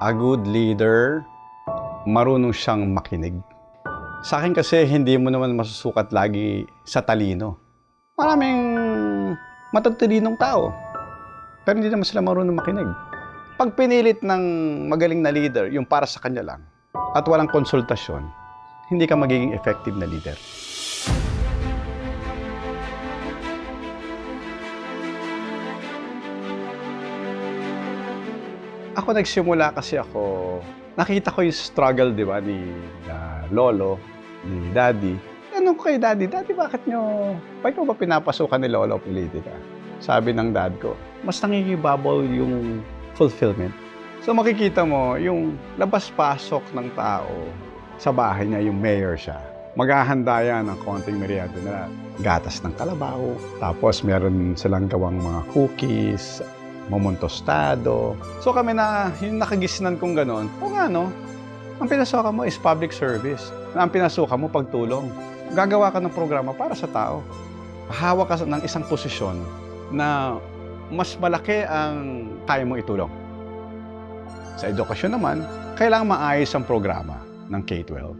A good leader, marunong siyang makinig. Sa akin kasi, hindi mo naman masusukat lagi sa talino. Maraming matatalinong tao, pero hindi naman sila marunong makinig. Pag pinilit ng magaling na leader, yung para sa kanya lang, at walang konsultasyon, hindi ka magiging effective na leader. Ako nagsimula kasi ako, nakita ko yung struggle, di ba, ni ah, lolo, ni daddy. Tanong ko kay daddy, daddy, bakit nyo, bakit mo ba pinapasukan ni lolo politika? Sabi ng dad ko, mas nangingibabaw yung fulfillment. So makikita mo, yung labas-pasok ng tao sa bahay niya, yung mayor siya. Maghahanda yan ng konting merienda na gatas ng kalabaw. Tapos meron silang gawang mga cookies, mamontostado. So kami na, yung nakagisnan kong ganon, o nga no, ang pinasukan mo is public service. Ang pinasukan mo pagtulong. Gagawa ka ng programa para sa tao. Hawak ka ng isang posisyon na mas malaki ang kaya mong itulong. Sa edukasyon naman, kailangan maayos ang programa ng K-12.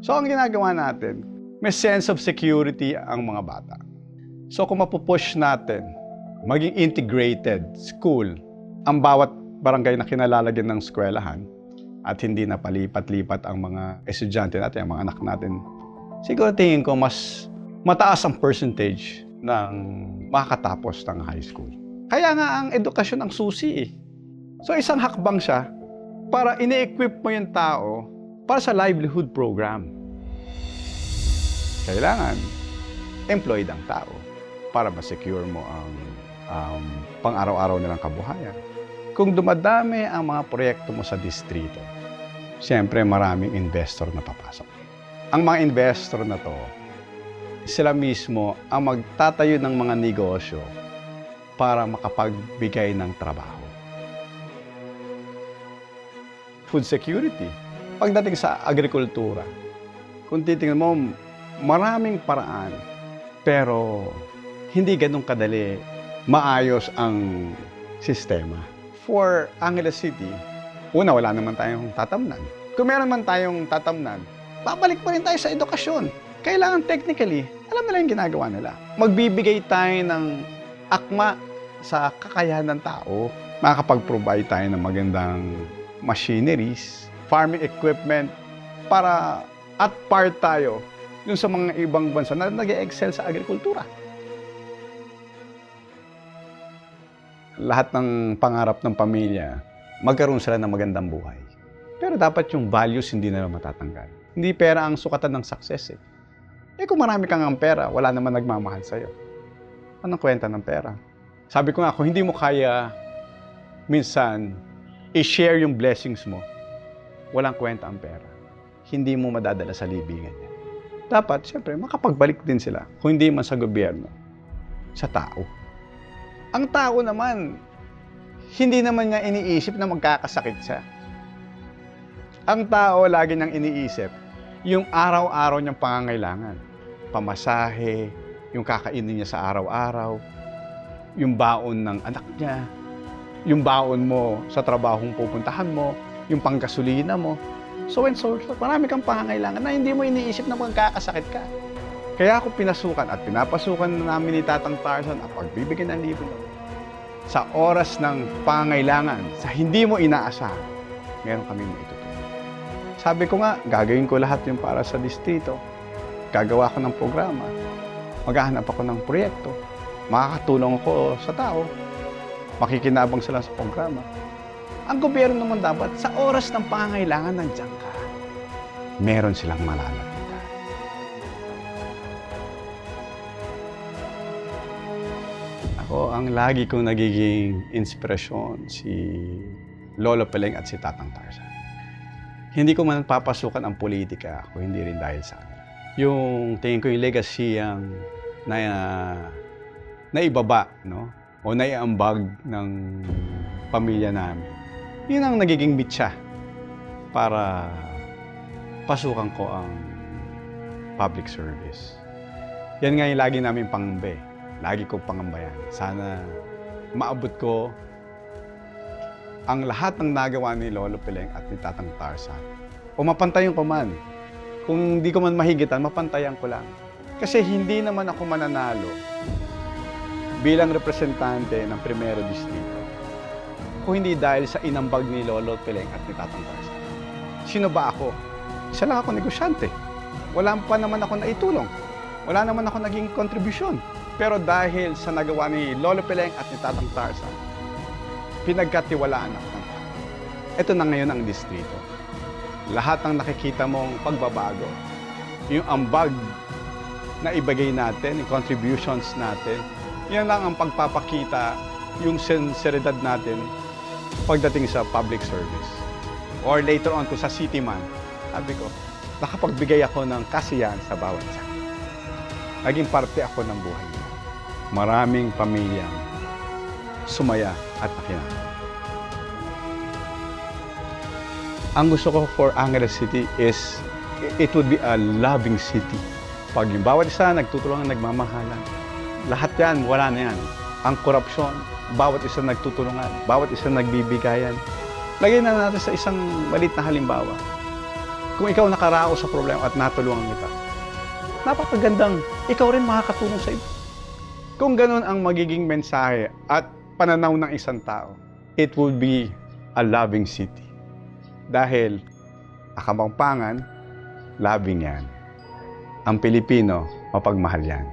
So ang ginagawa natin, may sense of security ang mga bata. So kung mapupush natin, maging integrated school, ang bawat barangay na kinalalagyan ng eskwelahan, at hindi na palipat-lipat ang mga estudyante natin, ang mga anak natin, siguro tingin ko mas mataas ang percentage ng makakatapos ng high school. Kaya nga ang edukasyon ang susi eh. So isang hakbang siya para ini-equip mo yung tao para sa livelihood program. Kailangan employed ang tao para ma-secure mo ang um, pang-araw-araw nilang kabuhayan. Kung dumadami ang mga proyekto mo sa distrito, siyempre maraming investor na papasok. Ang mga investor na to, sila mismo ang magtatayo ng mga negosyo para makapagbigay ng trabaho. Food security. Pagdating sa agrikultura, kung titingnan mo, maraming paraan, pero hindi ganun kadali maayos ang sistema. For Angeles City, una, wala naman tayong tatamnan. Kung meron man tayong tatamnan, babalik pa rin tayo sa edukasyon. Kailangan technically, alam nila yung ginagawa nila. Magbibigay tayo ng akma sa kakayahan ng tao. Makakapag-provide tayo ng magandang machineries, farming equipment, para at part tayo dun sa mga ibang bansa na nag-excel sa agrikultura. Lahat ng pangarap ng pamilya, magkaroon sila ng magandang buhay. Pero dapat yung values hindi na matatanggal. Hindi pera ang sukatan ng success eh. Eh kung marami kang ang pera, wala naman nagmamahal sa'yo. Anong kwenta ng pera? Sabi ko nga, kung hindi mo kaya minsan i-share yung blessings mo, walang kwenta ang pera. Hindi mo madadala sa libingan yan. Dapat, siyempre, makapagbalik din sila, kung hindi man sa gobyerno, sa tao. Ang tao naman, hindi naman nga iniisip na magkakasakit siya. Ang tao lagi niyang iniisip, yung araw-araw niyang pangangailangan. Pamasahe, yung kakainin niya sa araw-araw, yung baon ng anak niya, yung baon mo sa trabahong pupuntahan mo, yung panggasolina mo. So and so marami kang pangangailangan na hindi mo iniisip na magkakasakit ka. Kaya ako pinasukan at pinapasukan na namin ni Tatang Tarzan ang pagbibigyan ng libro sa oras ng pangangailangan, sa hindi mo inaasahan, meron kami mo itutulong. Sabi ko nga, gagawin ko lahat yung para sa distrito. Gagawa ko ng programa. Maghahanap ako ng proyekto. Makakatulong ako sa tao. Makikinabang sila sa programa. Ang gobyerno naman dapat, sa oras ng pangangailangan, nandiyan ka. Meron silang malalapitan. Ako, ang lagi kong nagiging inspirasyon si Lolo Peleng at si Tatang Tarzan. Hindi ko man papasukan ang politika kung hindi rin dahil sa kanila. Yung tingin ko yung legacy ang na, naibaba, no? O naiambag ng pamilya namin. Yun ang nagiging mitya para pasukan ko ang public service. Yan nga yung lagi namin pangamba eh. Lagi ko pangambayan. Sana maabot ko ang lahat ng nagawa ni Lolo Pileng at ni Tatang Tarzan. O mapantayan ko man. Kung hindi ko man mahigitan, mapantayan ko lang. Kasi hindi naman ako mananalo bilang representante ng Primero Distrito kung hindi dahil sa inambag ni Lolo Pileng at ni Tatang Tarzan. Sino ba ako? Isa lang ako negosyante. Wala pa naman ako naitulong. Wala naman ako naging kontribusyon. Pero dahil sa nagawa ni Lolo Pileng at ni Tatang Tarzan, pinagkatiwalaan ako. Ito na ngayon ang distrito. Lahat ng nakikita mong pagbabago, yung ambag na ibigay natin, yung contributions natin, yan lang ang pagpapakita yung sinseridad natin pagdating sa public service. Or later on to sa city man, sabi ko, nakapagbigay ako ng kasiyahan sa bawat isa. Naging parte ako ng buhay niya. Maraming pamilyang sumaya at nakinama. Ang gusto ko for Angeles City is it would be a loving city. Pag yung bawat isa nagtutulungan, nagmamahalan, lahat yan, wala na yan. Ang korupsyon, bawat isa nagtutulungan, bawat isa nagbibigayan. Lagyan na natin sa isang malit na halimbawa. Kung ikaw nakarao sa problema at natulungan kita, napakagandang ikaw rin makakatulong sa iba. Kung ganun ang magiging mensahe at pananaw ng isang tao, it would be a loving city. Dahil akamangpangan, loving yan. Ang Pilipino, mapagmahal yan.